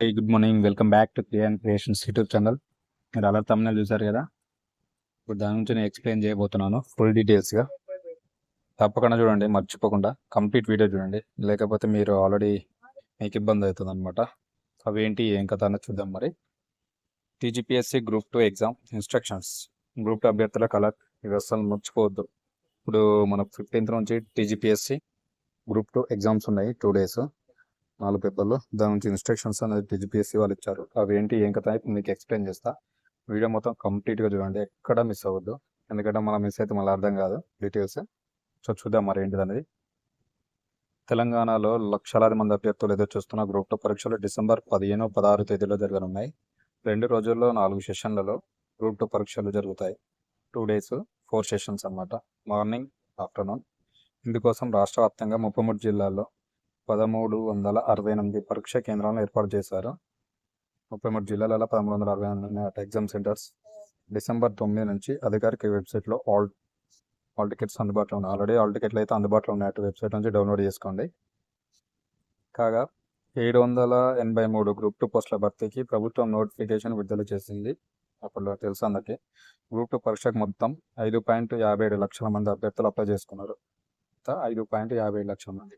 Hi good morning welcome back to Kriyan creations YouTube channel మీరు అలా తమ్మునే చూసారు కదా? ఇప్పుడు దాని గురించి నేను ఎక్స్ప్లెయిన్ చేయబోతున్నాను ఫుల్ డీటెయిల్స్గా తప్పకుండా చూడండి మర్చిపోకుండా. కంప్లీట్ వీడియో చూడండి. లేకపోతే మీరు ఆల్రెడీ మీకు ఇబ్బంది అవుతుంది అనమాట అవేంటి ఏం కథ అన్న చూద్దాం మరి. TGPSC group two exam instructions group two అభ్యర్థుల కలర్ ఇవి అస్సలు మర్చిపోవద్దు. ఇప్పుడు మనకు ఫిఫ్టీన్త్ నుంచి టీజీపీఎస్సీ గ్రూప్ టూ ఎగ్జామ్స్ ఉన్నాయి టూ డేస్ నాలుగు పేపర్లు. దాని నుంచి ఇన్స్ట్రక్షన్స్ అనేది టీజీపీఎస్సీ వాళ్ళు ఇచ్చారు. అవి ఏంటి ఏం కథ ఇప్పుడు మీకు ఎక్స్ప్లెయిన్ చేస్తా. వీడియో మొత్తం కంప్లీట్గా చూడండి. ఎక్కడ మిస్ అవ్వద్దు. ఎందుకంటే మనం మిస్ అయితే మళ్ళీ అర్థం కాదు డీటెయిల్స్ సో చూద్దాం మరి ఏంటిది అనేది. తెలంగాణలో లక్షలాది మంది అభ్యర్థులు ఎదురు చూస్తున్న గ్రూప్ టూ పరీక్షలు డిసెంబర్ పదిహేను పదహారు తేదీలో జరగనున్నాయి. రెండు రోజుల్లో నాలుగు సెషన్లలో గ్రూప్ టూ పరీక్షలు జరుగుతాయి. టూ డేస్ ఫోర్ సెషన్స్ అన్నమాట. మార్నింగ్ ఆఫ్టర్నూన్ ఇందుకోసం రాష్ట్ర వ్యాప్తంగా ముప్పై మూడు జిల్లాల్లో పదమూడు వందల అరవై ఎనిమిది పరీక్ష కేంద్రాలను ఏర్పాటు చేశారు. ముప్పై మూడు జిల్లాలలో పదమూడు వందల అరవై ఎనిమిది ఎగ్జామ్ సెంటర్స్. డిసెంబర్ తొమ్మిది నుంచి అధికారిక వెబ్సైట్లో ఆల్ ఆల్ టికెట్స్ అందుబాటులో ఉన్నాయి. ఆల్రెడీ ఆల్ టికెట్లు అయితే అందుబాటులో ఉన్నాయి అటు వెబ్సైట్ నుంచి డౌన్లోడ్ చేసుకోండి. కాగా ఏడు వందల ఎనభై మూడు గ్రూప్ టూ పోస్టుల భర్తీకి ప్రభుత్వం నోటిఫికేషన్ విడుదల చేసింది. అప్పుడు తెలుసు అందరికీ. గ్రూప్ టూ పరీక్షకు మొత్తం ఐదు పాయింట్ యాభై ఏడు లక్షల మంది అభ్యర్థులు అప్లై చేసుకున్నారు. ఐదు పాయింట్ యాభై ఏడు లక్షల మంది.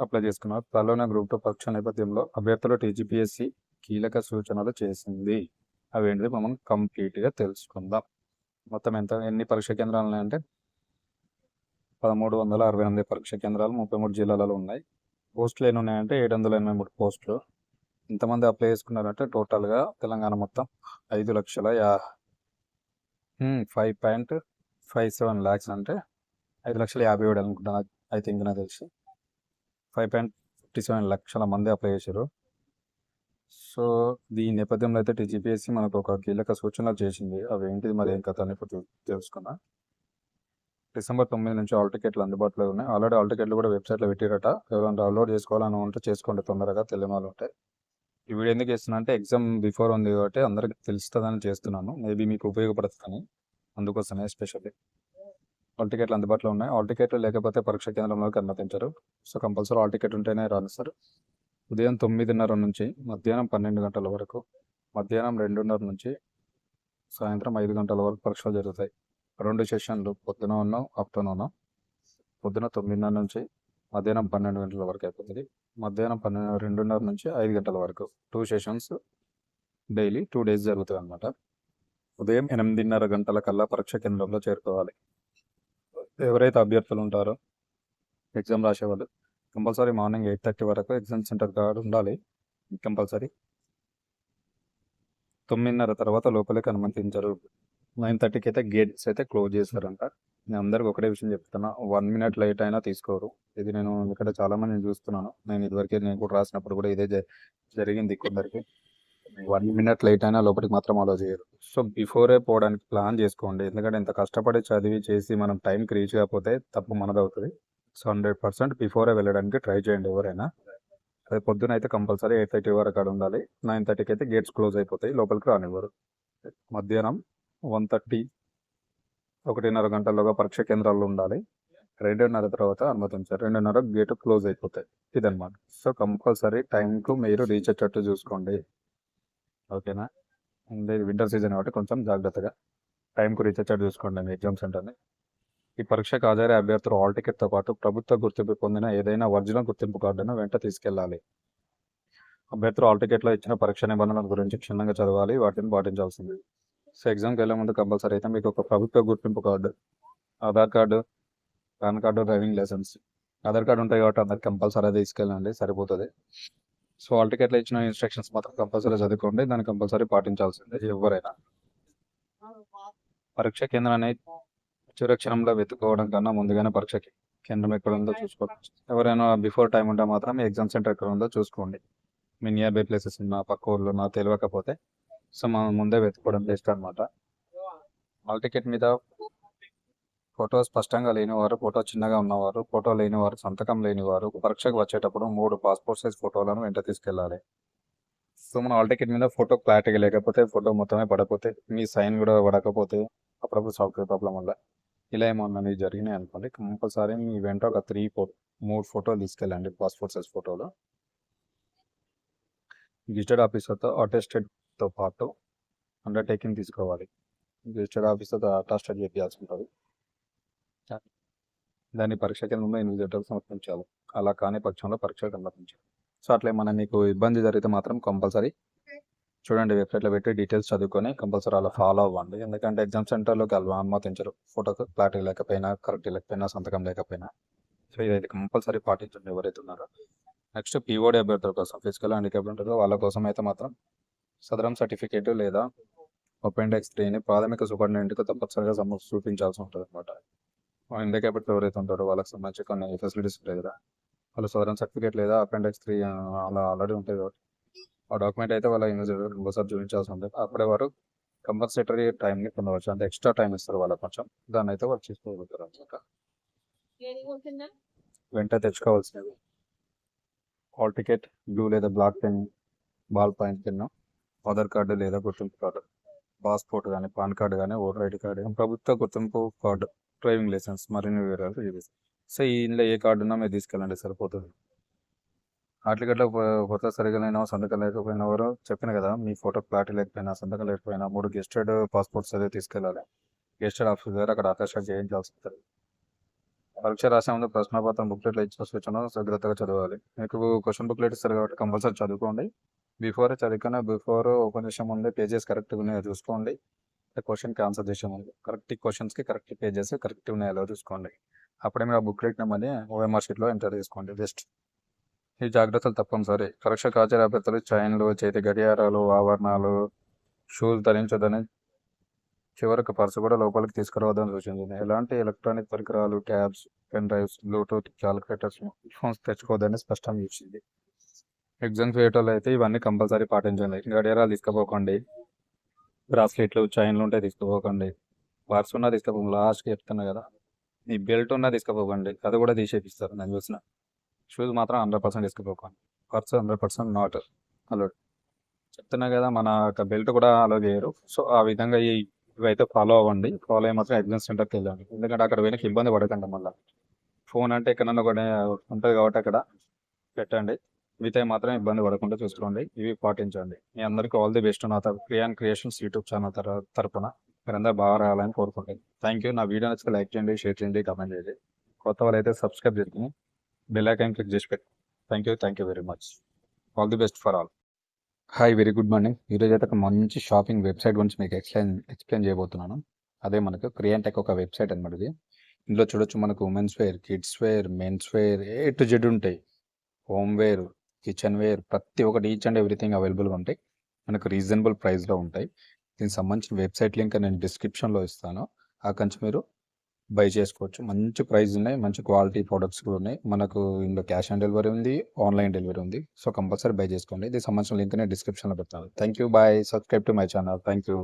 అప్లై చేసుకున్నారు. త్వరలోనే గ్రూప్ టూ పరీక్ష నేపథ్యంలో అభ్యర్థులు టీజీపీఎస్సీ కీలక సూచనలు చేసింది. అవి ఏంటిది మనం కంప్లీట్గా తెలుసుకుందాం. మొత్తం ఎంత ఎన్ని పరీక్ష కేంద్రాలు ఉన్నాయంటే? పదమూడు వందల అరవై ఎనిమిది పరీక్ష కేంద్రాలు ముప్పై మూడు జిల్లాలలో ఉన్నాయి. పోస్టులు ఎన్ని ఉన్నాయంటే? ఏడు వందల ఎనభై మూడు పోస్టులు. ఎంతమంది అప్లై చేసుకున్నారంటే టోటల్గా తెలంగాణ మొత్తం ఐదు లక్షల yeah five point five seven lakhs అంటే ఐదు లక్షల యాభై ఏడు అనుకుంటున్నాను ఐ థింక్ నాకు తెలిసి. ఫైవ్ పాయింట్ ఫిఫ్టీ సెవెన్ లక్షల మంది అప్లై చేశారు. సో దీని నేపథ్యంలో అయితే టీజీపీఎస్సీ మనకు ఒక కీలక సూచనలు చేసింది. అవి ఏంటిది మరి ఏం కథ అని ఇప్పుడు తెలుసుకున్నా డిసెంబర్ తొమ్మిది నుంచి ఆల్ టికెట్లు అందుబాటులో ఉన్నాయి. ఆల్రెడీ ఆల్ టికెట్లు కూడా వెబ్సైట్లో పెట్టిరట. ఎవరైనా డౌన్లోడ్ చేసుకోవాలని ఉంటే చేసుకోండి. తొందరగా తెలియని ఉంటాయి ఈ వీడియో ఎందుకు చేస్తున్నా అంటే ఎగ్జామ్ బిఫోర్ ఉంది కాబట్టి అందరికి తెలుస్తుందని చేస్తున్నాను. మేబీ మీకు ఉపయోగపడుతుందని. అందుకోసమే స్పెషల్లీ. ఆల్ టికెట్లు అందుబాటులో ఉన్నాయి. ఆల్ టికెట్లు లేకపోతే పరీక్ష కేంద్రంలోకి అనుమతించరు. సో కంపల్సరీ ఆల్ టికెట్ ఉంటేనే రానిస్తారు. ఉదయం తొమ్మిదిన్నర నుంచి మధ్యాహ్నం పన్నెండు గంటల వరకు మధ్యాహ్నం రెండున్నర నుంచి సాయంత్రం ఐదు గంటల వరకు పరీక్షలు జరుగుతాయి. రెండు సెషన్లు పొద్దున ఉన్న ఆఫ్టర్నూన్ పొద్దున తొమ్మిదిన్నర నుంచి మధ్యాహ్నం పన్నెండు గంటల వరకు అయిపోతుంది. మధ్యాహ్నం పన్నెండు రెండున్నర నుంచి ఐదు గంటల వరకు two sessions daily two days జరుగుతాయి అనమాట ఉదయం ఎనిమిదిన్నర గంటల కల్లా పరీక్ష కేంద్రంలో చేరుకోవాలి. ఎవరైతే అభ్యర్థులు ఉంటారో ఎగ్జామ్ రాసేవాళ్ళు కంపల్సరీ మార్నింగ్ ఎయిట్ థర్టీ వరకు ఎగ్జామ్ సెంటర్ కార్డు ఉండాలి. కంపల్సరీ తొమ్మిదిన్నర తర్వాత లోపలికి అనుమతించరు. నైన్ థర్టీకి అయితే గేట్స్ అయితే క్లోజ్ చేస్తారంట. నేను అందరికి ఒకటే విషయం చెప్తున్నా వన్ మినిట్ లేట్ అయినా తీసుకోరు. ఇది నేను ఇక్కడ చాలా మందిని చూస్తున్నాను. నేను ఇదివరకే నేను కూడా రాసినప్పుడు కూడా ఇదే జరిగింది కొందరికి. వన్ మినిట్ లేట్ అయినా లోపలికి మాత్రం అలో చేయరు. సో బిఫోరే పోవడానికి ప్లాన్ చేసుకోండి. ఎందుకంటే ఇంత కష్టపడి చదివి చేసి మనం టైంకి రీచ్ కాకపోతే తప్పు మనదవుతుంది. సో హండ్రెడ్ పర్సెంట్ బిఫోరే వెళ్ళడానికి ట్రై చేయండి ఎవరైనా. అదే పొద్దున అయితే కంపల్సరీ ఎయిట్ థర్టీ వరకు అక్కడ ఉండాలి. నైన్ థర్టీకి అయితే గేట్స్ క్లోజ్ అయిపోతాయి. లోపలికి రానివ్వరు. మధ్యాహ్నం వన్ థర్టీ ఒకటిన్నర గంటల్లోగా పరీక్ష కేంద్రాల్లో ఉండాలి. రెండున్నర తర్వాత అనుమతించారు రెండున్నర గేట్ క్లోజ్ అయిపోతాయి. ఇదన్నమాట. సో కంపల్సరీ టైంకు మీరు రీచ్ అయ్యేటట్టు చూసుకోండి. ఓకేనా? అండ్ ఇది వింటర్ సీజన్ కాబట్టి కొంచెం జాగ్రత్తగా టైంకు రీచ్ అయ్యేటట్టు చూసుకోండి మీ ఎగ్జామ్ సెంటర్ని. ఈ పరీక్షకు హాజరయ్యే అభ్యర్థులు హాల్ టికెట్తో పాటు ప్రభుత్వ గుర్తింపు పొందిన ఏదైనా ఒరిజినల్ గుర్తింపు కార్డును వెంట తీసుకెళ్ళాలి. అభ్యర్థులు హాల్ టికెట్లో ఇచ్చిన పరీక్ష నిబంధనల గురించి క్షుణ్ణంగా చదవాలి వాటిని పాటించాల్సింది. సో ఎగ్జామ్కి వెళ్ళే ముందు కంపల్సరీ అయితే మీకు ఒక ప్రభుత్వ గుర్తింపు card Aadhaar card PAN card driving licence. Aadhaar card ఉంటాయి కాబట్టి అందరికి కంపల్సరీ తీసుకెళ్ళండి సరిపోతుంది. సో హాల్ టికెట్లో ఇచ్చిన ఇన్స్ట్రక్షన్స్ మాత్రం కంపల్సరీ చదువుకోండి. దాన్ని కంపల్సరీ పాటించాల్సిందే ఎవరైనా. పరీక్ష కేంద్రాన్ని చిరక్షణంలో వెతుక్కోవడం కన్నా ముందుగానే పరీక్ష కేంద్రం ఎక్కడ ఉందో చూసుకోవచ్చు ఎవరైనా బిఫోర్ టైం ఉంటే మాత్రం ఎగ్జామ్ సెంటర్ ఎక్కడ ఉందో చూసుకోండి. మీ నియర్ బై ప్లేసెస్ ఉన్న పక్క ఊర్లో నా తెలియకపోతే సో మనం ముందే వెతుక్కోవడం బెస్ట్ అనమాట హాల్ టికెట్ మీద ఫోటో స్పష్టంగా లేనివారు ఫోటో చిన్నగా ఉన్నవారు ఫోటో లేనివారు సంతకం లేనివారు పరీక్షకు వచ్చేటప్పుడు మూడు పాస్పోర్ట్ సైజ్ ఫోటోలను వెంట తీసుకెళ్ళాలి సో మన హాల్ టికెట్ మీద ఫోటో క్లారిటీగా లేకపోతే ఫోటో మొత్తమే పడకపోతే మీ సైన్ కూడా పడకపోతే అప్పుడప్పుడు సాఫ్ట్వేర్ ప్రాబ్లం వల్ల. ఇలా ఏమన్నా జరిగినాయి అనుకోండి కంపల్సరీ మీ వెంట ఒక త్రీ ఫోర్ మూడు ఫోటోలు తీసుకెళ్ళండి పాస్పోర్ట్ సైజ్ ఫోటోలు. రిజిస్టర్డ్ ఆఫీసర్తో అటెస్టెడ్తో పాటు అండర్టేకింగ్ తీసుకోవాలి. రిజిస్టర్డ్ ఆఫీసర్తో అటాస్టెడ్ చేయాల్సి ఉంటుంది. దాన్ని పరీక్ష కేంద్రంలో ఇన్విజిలేటర్ సమర్పించాలి. అలా కాని పక్షంలో పరీక్ష సమర్పించాలి సో అట్లే మనం మీకు ఇబ్బంది జరిగితే మాత్రం కంపల్సరీ చూడండి వెబ్సైట్లో పెట్టి డీటెయిల్స్ చదువుకొని కంపల్సరీ అలా ఫాలో అవ్వండి. ఎందుకంటే ఎగ్జామ్ సెంటర్లోకి అలా అనుమతించరు. ఫోటోకి క్లారిటీ లేకపోయినా కరెక్ట్ లేకపోయినా సంతకం లేకపోయినా. సో ఇది కంపల్సరీ పాటించండి ఎవరైతే ఉన్నారో. నెక్స్ట్ పీఓడి అభ్యర్థుల కోసం ఫిజికల్ హ్యాండిక్యాప్ ఉంటుందో వాళ్ళ కోసం అయితే మాత్రం సదరం సర్టిఫికేట్ లేదా అపెండెక్స్ త్రీని ప్రాథమిక సూపరింటెండెంట్కి తప్పనిసరిగా సమ చూపించాల్సి ఉంటుంది అనమాట హ్యాండిక్యాప్డ్ ఎవరైతే ఉంటారో వాళ్ళకి సంబంధించి కొన్ని ఫెసిలిటీస్ ఉంటాయి కదా. వాళ్ళు సదరం సర్టిఫికేట్ లేదా అపెండెక్స్ త్రీ అలా ఆల్రెడీ ఉంటుంది కాబట్టి ఆ డాక్యుమెంట్ అయితే వాళ్ళ ఇంకోసారి చూపించాల్సి ఉంటుంది. అప్పుడే వారు కంపల్సరీ టైంని పొందవచ్చు. అంటే ఎక్స్ట్రా టైం ఇస్తారు వాళ్ళకి కొంచెం. దాన్ని అయితే వాళ్ళు చేసుకోగలుగుతారు అనమాట వెంట తెచ్చుకోవాల్సినవి హాల్ టికెట్ బ్లూ లేదా black pen ball point pen Aadhaar card లేదా గుర్తింపు కార్డు పాస్పోర్ట్ కానీ పాన్ కార్డు కానీ ఓటర్ ఐడి కార్డు కానీ ప్రభుత్వ గుర్తింపు కార్డు డ్రైవింగ్ లైసెన్స్ మరిన్ని వివరాలు చూపిస్తాయి సో ఇందులో ఏ కార్డు ఉన్నా మీరు తీసుకెళ్ళండి సరిపోతుంది. అట్లగట్ల కొత్త సరిగా అయినా సంతకం లేకపోయినా ఎవరు చెప్పిన కదా మీ ఫోటో క్లారిటీ లేకపోయినా సంతకం లేకపోయినా మూడు గెస్టెడ్ పాస్పోర్ట్స్ అదే తీసుకెళ్ళాలి. గెస్టెడ్ ఆఫీస్ దగ్గర అక్కడ అటాచ్మెంట్ చేయించాల్సి ఉంటుంది. పరీక్ష రాసే ముందు ప్రశ్నపత్రం బుక్లెట్లు ఇచ్చిన సూచన జాగ్రత్తగా చదవాలి. మీకు క్వశ్చన్ బుక్లెట్ ఇస్తారు కాబట్టి కంపల్సరీ చదువుకోండి. బిఫోర్ చదువుకునే బిఫోర్ ఓపెన్ చేసే ముందే పేజెస్ కరెక్ట్గా ఉన్నాయో చూసుకోండి. క్వశ్చన్కి ఆన్సర్ చేసే కరెక్ట్ క్వశ్చన్స్కి కరెక్ట్ పేజెస్ కరెక్ట్ ఉన్నాయో చూసుకోండి. అప్పుడే మీరు ఆ బుక్లెట్ నెంబర్ని ఓఎంఆర్ షీట్లో ఎంటర్ చేసుకోండి. జస్ట్ ఈ జాగ్రత్తలు తప్పనిసరి. పరీక్ష హాజరు అభ్యర్థులు చైన్లు చేతి గడియారాలు ఆభరణాలు షూలు ధరించదని చివరికి పర్సు కూడా లోపలికి తీసుకురావద్దని సూచించింది. ఎలాంటి ఎలక్ట్రానిక్ పరికరాలు tabs pen drives bluetooth calculators phones తెచ్చుకోవద్దని స్పష్టం చేసింది. ఎగ్జామ్ ఫియేటర్లో అయితే ఇవన్నీ కంపల్సరీ పాటించండి. గడియారాలు తీసుకుపోకండి. బ్రాస్లెట్లు చైన్లు ఉంటే తీసుకుపోకండి. పర్స్ ఉన్నా తీసుకుపోకండి లాస్ట్కి చెప్తున్నా కదా ఈ బెల్ట్ ఉన్నా తీసుకుపోకండి. అది కూడా తీసేపిస్తారు నేను చూసిన. షూస్ మాత్రం hundred percent తీసుకుపోకండి. Purse hundred percent not allow చెప్తున్నా కదా మన బెల్ట్ కూడా అలో చేయరు. సో ఆ విధంగా ఈ ఇవైతే ఫాలో అవ్వండి. ఫాలో అయ్యి మాత్రం ఎగ్జామ్ సెంటర్కి వెళ్ళండి. ఎందుకంటే అక్కడ పోయినాక ఇబ్బంది పడకండి మళ్ళీ. ఫోన్ అంటే ఎక్కడన్నా కూడా ఉంటుంది కాబట్టి అక్కడ పెట్టండి. మీతో మాత్రం ఇబ్బంది పడకుండా చూసుకోండి. ఇవి పాటించండి. మీ అందరికీ ఆల్ ది బెస్ట్ నా క్రియాన్ క్రియేషన్స్ యూట్యూబ్ ఛానల్ తర తరపున మీరందరూ బాగా రావాలని కోరుకుంటాను థ్యాంక్ యూ నా వీడియో నచ్చితే లైక్ చేయండి షేర్ చేయండి కమెంట్ చేయండి. కొత్త వాళ్ళు అయితే సబ్స్క్రైబ్ చేసుకుని బెల్ ఐకాన్ క్లిక్ చేసి పెట్టి thank you thank you very much all the best for all hi very good morning ఈరోజు అయితే ఒక మంచి షాపింగ్ వెబ్సైట్ గురించి మీకు ఎక్స్ప్లెయిన్ ఎక్స్ప్లెయిన్ చేయబోతున్నాను. అదే మనకు క్రియాంటెక్ ఒక వెబ్సైట్ అనమాట ఇది. ఇందులో చూడొచ్చు మనకు women's wear kids wear men's wear A to Z ఉంటాయి. హోమ్ వేర్ కిచెన్ వేర్ ప్రతి ఒక్కటి ఈచ్ అండ్ ఎవ్రీథింగ్ అవైలబుల్గా ఉంటాయి. మనకు రీజనబుల్ ప్రైస్లో ఉంటాయి. దీనికి సంబంధించిన వెబ్సైట్ లింక్ నేను డిస్క్రిప్షన్లో ఇస్తాను. ఆ కంచి మీరు బై చేసుకోవచ్చు. మంచి ప్రైస్ ఉన్నాయి మంచి క్వాలిటీ ప్రోడక్ట్స్ కూడా ఉన్నాయి. మనకు ఇందులో క్యాష్ ఆన్ డెలివరీ ఉంది ఆన్లైన్ డెలివరీ ఉంది. సో కంపల్సరీ బై చేసుకోండి. దీనికి సంబంధించిన లింక్ నేను డిస్క్రిప్షన్లో పెడతాను. Thank you bye subscribe to my channel thank you